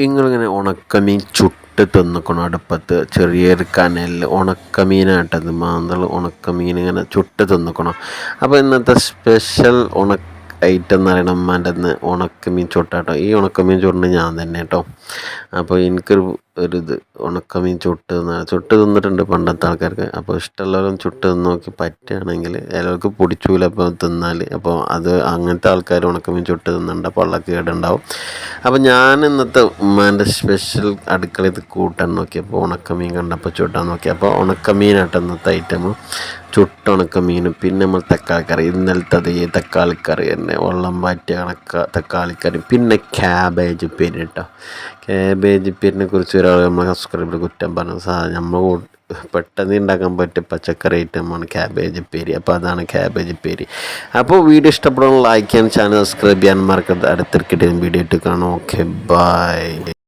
നിങ്ങളിങ്ങനെ ഉണക്കമീൻ ചുട്ട് തിന്നിക്കണം അടുപ്പത്ത്. ചെറിയൊരു കനലിൽ ഉണക്കമീനായിട്ടത് മാന്തൾ ഉണക്കമീൻ ഇങ്ങനെ ചുട്ട് തിന്നിക്കണം. അപ്പോൾ ഇന്നത്തെ സ്പെഷ്യൽ ഉണക്ക ഐറ്റം എന്ന് പറയുന്നത് ഉമ്മാന്റെ നിന്ന് ഉണക്കമീൻ ചുട്ടാട്ടോ. ഈ ഉണക്കമീൻ ചുടുന്നത് ഞാൻ തന്നെ കേട്ടോ അപ്പോൾ എനിക്കൊരു ഒരു ഇത് ഉണക്കമീൻ ചുട്ട് ചുട്ട് തിന്നിട്ടുണ്ട് പണ്ടത്തെ ആൾക്കാർക്ക്. അപ്പോൾ ഇഷ്ടമുള്ളവരും ചുട്ട് തിന്ന് നോക്കി പറ്റുകയാണെങ്കിൽ ചിലവർക്ക് പൊടിച്ചൂല അപ്പോൾ തിന്നാൽ. അപ്പോൾ അത് അങ്ങനത്തെ ആൾക്കാർ ഉണക്കമീൻ ചുട്ട് തിന്നണ്ട പള്ളക്ക് കേടുണ്ടാവും. അപ്പോൾ ഞാൻ ഇന്നത്തെ ഉമ്മാന്റെ സ്പെഷ്യൽ അടുക്കളയിൽ കൂട്ടാൻ നോക്കി അപ്പോൾ ഉണക്കമീൻ കണ്ടപ്പോൾ ചുട്ടാൻ നോക്കി അപ്പോൾ ഉണക്കമീനായിട്ട് ഇന്നത്തെ ഐറ്റം ചുട്ട മീൻ പിന്നെ നമ്മൾ തക്കാളി തക്കാളിക്കറി. ഇന്നലത്തെ അതേ തക്കാളിക്കറി തന്നെ. വെള്ളം പാറ്റിയ കണക്ക തക്കാളിക്കറി പിന്നെ ക്യാബേജ് പിന്നെ കേട്ടോ ക്യാബേജ് പിന്നെ കുറിച്ച് ഒരാൾ നമ്മൾ സബ്സ്ക്രൈബർ കുറ്റം പറഞ്ഞ സാധനം നമ്മൾ പെട്ടെന്ന് ഉണ്ടാക്കാൻ പറ്റിയ പച്ചക്കറി ഐറ്റമാണ് ക്യാബേജ് പേരി അപ്പോൾ അതാണ് ക്യാബേജ് പേരി അപ്പോൾ വീഡിയോ ഇഷ്ടപ്പെടുന്ന ലൈക്ക് ചെയ്യാൻ ചാനൽ സബ്സ്ക്രൈബ് ചെയ്യാൻ മറക്കരുത്. അടുത്തിരിക്കട്ടെ വീഡിയോ ഇട്ട് കാണാം. Okay bye